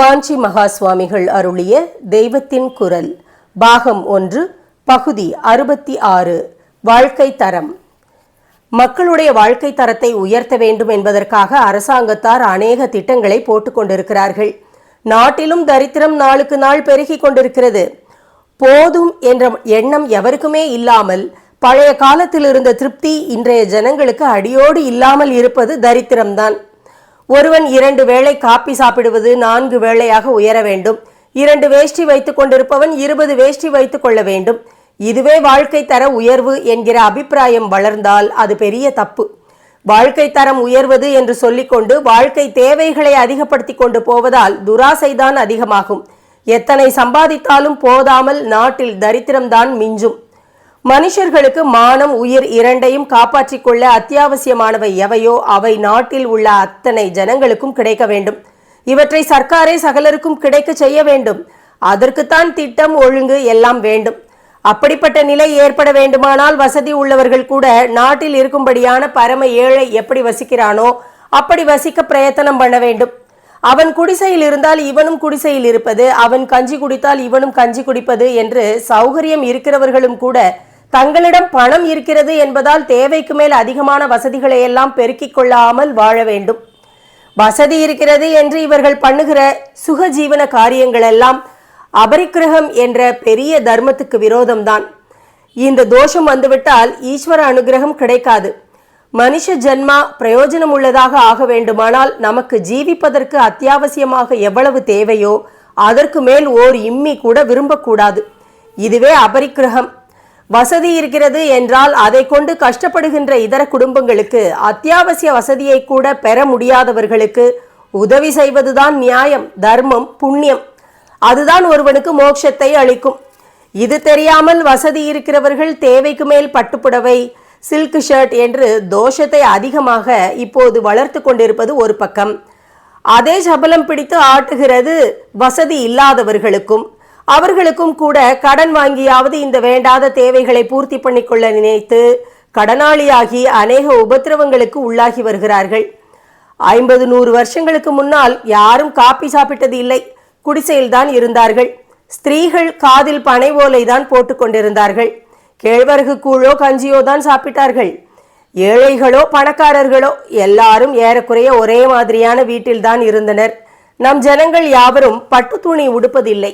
காஞ்சி மகா சுவாமிகள் அருளிய தெய்வத்தின் குரல் பாகம் ஒன்று பகுதி அறுபத்தி ஆறு வாழ்க்கை தரம். மக்களுடைய வாழ்க்கை தரத்தை உயர்த்த வேண்டும் என்பதற்காக அரசாங்கத்தார் அநேக திட்டங்களை போட்டுக்கொண்டிருக்கிறார்கள் நாட்டிலும் தரித்திரம் நாளுக்கு நாள் பெருகி கொண்டிருக்கிறது. போதும் என்ற எண்ணம் எவருக்குமே இல்லாமல் பழைய காலத்தில் இருந்த திருப்தி இன்றைய ஜனங்களுக்கு அடியோடு இல்லாமல் இருப்பது தரித்திரம்தான். ஒருவன் இரண்டு வேளை காப்பி சாப்பிடுவது நான்கு வேளையாக உயர வேண்டும். இரண்டு வேஷ்டி வைத்துக் கொண்டிருப்பவன் இருபது வேஷ்டி வைத்துக் கொள்ள வேண்டும். இதுவே வாழ்க்கை தர உயர்வு என்கிற அபிப்பிராயம் வளர்ந்தால் அது பெரிய தப்பு. வாழ்க்கை தரம் உயர்வது என்று சொல்லிக்கொண்டு வாழ்க்கை தேவைகளை அதிகப்படுத்தி கொண்டு போவதால் துராசைதான் அதிகமாகும். எத்தனை சம்பாதித்தாலும் போதாமல் நாட்டில் தரித்திரம்தான் மிஞ்சும். மனுஷர்களுக்கு மானம் உயிர் இரண்டையும் காப்பாற்றிக் கொள்ள அத்தியாவசியமானவை எவையோ அவை நாட்டில் உள்ள அத்தனை ஜனங்களுக்கும் கிடைக்க வேண்டும். இவற்றை சர்க்காரே சகலருக்கும் கிடைக்க செய்ய வேண்டும். அதற்குத்தான் திட்டம் ஒழுங்கு எல்லாம் வேண்டும். அப்படிப்பட்ட நிலை ஏற்பட வேண்டுமானால் வசதி உள்ளவர்கள் கூட நாட்டில் இருக்கும்படியான பரம ஏழை எப்படி வசிக்கிறானோ அப்படி வசிக்க பிரயத்தனம் பண்ண வேண்டும். அவன் குடிசையில் இருந்தால் இவனும் குடிசையில் இருப்பது அவன் கஞ்சி குடித்தால் இவனும் கஞ்சி குடிப்பது என்று சௌகரியம் இருக்கிறவர்களும் கூட தங்களிடம் பணம் இருக்கிறது என்பதால் தேவைக்கு மேல் அதிகமான வசதிகளை எல்லாம் பெருக்கிக் கொள்ளாமல் வாழ வேண்டும். வசதி இருக்கிறது என்று இவர்கள் பண்ணுகிற சுகஜீவன காரியங்கள் எல்லாம் அபரிக்கிரகம் என்ற பெரிய தர்மத்துக்கு விரோதம்தான். இந்த தோஷம் வந்துவிட்டால் ஈஸ்வர அனுகிரகம் கிடைக்காது. மனுஷ ஜென்மா பிரயோஜனம் உள்ளதாக ஆக வேண்டுமானால் நமக்கு ஜீவிப்பதற்கு அத்தியாவசியமாக எவ்வளவு தேவையோ அதற்கு மேல் ஓர் இம்மி கூட விரும்பக்கூடாது. இதுவே அபரிக்கிரகம். வசதி இருக்கிறது என்றால் அதை கொண்டு கஷ்டப்படுகின்ற இதர குடும்பங்களுக்கு அத்தியாவசிய வசதியை கூட பெற முடியாதவர்களுக்கு உதவி செய்வதுதான் நியாயம் தர்மம் புண்ணியம். அதுதான் ஒருவனுக்கு மோட்சத்தை அளிக்கும். இது தெரியாமல் வசதி இருக்கிறவர்கள் தேவைக்கு மேல் பட்டுப்புடவை சில்க் ஷர்ட் என்று தோஷத்தை அதிகமாக இப்போது வளர்த்து கொண்டிருப்பது ஒரு பக்கம். அதே சபலம் பிடித்து ஆட்டுகிறது வசதி இல்லாதவர்களுக்கும். அவர்களுக்கும் கூட கடன் வாங்கியாவது இந்த வேண்டாத தேவைகளை பூர்த்தி பண்ணிக்கொள்ள நினைத்து கடனாளியாகி அநேக உபத்திரவங்களுக்கு உள்ளாகி வருகிறார்கள். ஐம்பது நூறு வருஷங்களுக்கு முன்னால் யாரும் காப்பி சாப்பிட்டது இல்லை. குடிசையில்தான் இருந்தார்கள். ஸ்திரீகள் காதில் பனை ஓலை தான் போட்டுக்கொண்டிருந்தார்கள் கேழ்வரகு கூழோ கஞ்சியோ தான் சாப்பிட்டார்கள். ஏழைகளோ பணக்காரர்களோ எல்லாரும் ஏறக்குறைய ஒரே மாதிரியான வீட்டில்தான் இருந்தனர். நம் ஜனங்கள் யாவரும் பட்டு துணி உடுப்பதில்லை.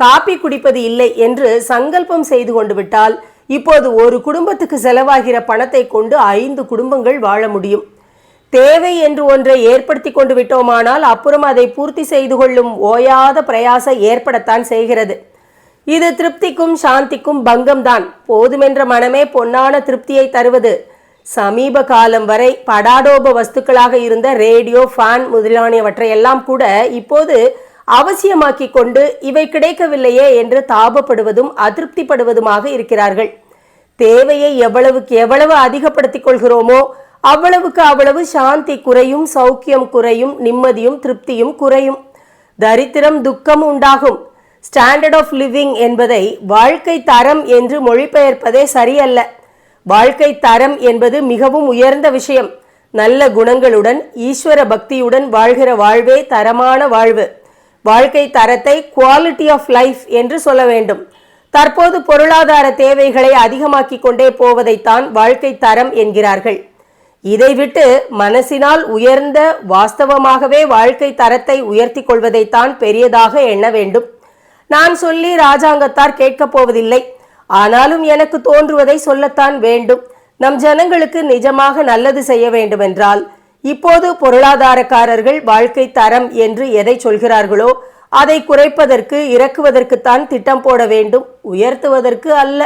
காப்பி குடிப்பது இல்லை என்று சங்கல்பம் செய்து கொண்டு விட்டால் இப்போது ஒரு குடும்பத்துக்கு செலவாகிற பணத்தை கொண்டு ஐந்து குடும்பங்கள் வாழ முடியும். தேவை என்று ஒன்றை ஏற்படுத்தி கொண்டு விட்டோமானால் அப்புறம் அதை பூர்த்தி செய்து கொள்ளும் ஓயாத பிரயாசம் ஏற்படத்தான் செய்கிறது. இது திருப்திக்கும் சாந்திக்கும் பங்கம்தான். போதுமென்ற மனமே பொன்னான திருப்தியை தருவது. சமீப காலம் வரை படாடோப வஸ்துக்களாக இருந்த ரேடியோ ஃபேன் முதலானவற்றையெல்லாம் கூட இப்போது அவசியமாக்கி கொண்டு இவை கிடைக்கவில்லையே என்று தாபப்படுவதும் அதிருப்திப்படுவதுமாக இருக்கிறார்கள். தேவையை எவ்வளவுக்கு எவ்வளவு அதிகப்படுத்திக் கொள்கிறோமோ அவ்வளவுக்கு அவ்வளவு சாந்தி குறையும் சௌக்கியம் குறையும் நிம்மதியும் திருப்தியும் குறையும். தரித்திரம் துக்கம் உண்டாகும். ஸ்டாண்டர்ட் ஆஃப் லிவிங் என்பதை வாழ்க்கை தரம் என்று மொழிபெயர்ப்பதே சரியல்ல. வாழ்க்கை தரம் என்பது மிகவும் உயர்ந்த விஷயம். நல்ல குணங்களுடன் ஈஸ்வர பக்தியுடன் வாழ்கிற வாழ்வே தரமான வாழ்வு. வாழ்க்கை தரத்தை குவாலிட்டி ஆஃப் லைஃப் என்று சொல்ல வேண்டும். தற்போது பொருளாதார தேவைகளை அதிகமாக்கி கொண்டே போவதைத்தான் வாழ்க்கை தரம் என்கிறார்கள். இதைவிட்டு மனசினால் உயர்ந்த வாஸ்தவமாகவே வாழ்க்கை தரத்தை உயர்த்தி கொள்வதைத்தான் பெரியதாக எண்ண வேண்டும். நான் சொல்லி ராஜாங்கத்தார் கேட்கப் போவதில்லை. ஆனாலும் எனக்கு தோன்றுவதை சொல்லத்தான் வேண்டும். நம் ஜனங்களுக்கு நிஜமாக நல்லது செய்ய வேண்டுமென்றால் இப்போது பொருளாதாரக்காரர்கள் வாழ்க்கை தரம் என்று எதை சொல்கிறார்களோ அதை குறைப்பதற்கு இறக்குவதற்குத்தான் திட்டம் போட வேண்டும் உயர்த்துவதற்கு அல்ல.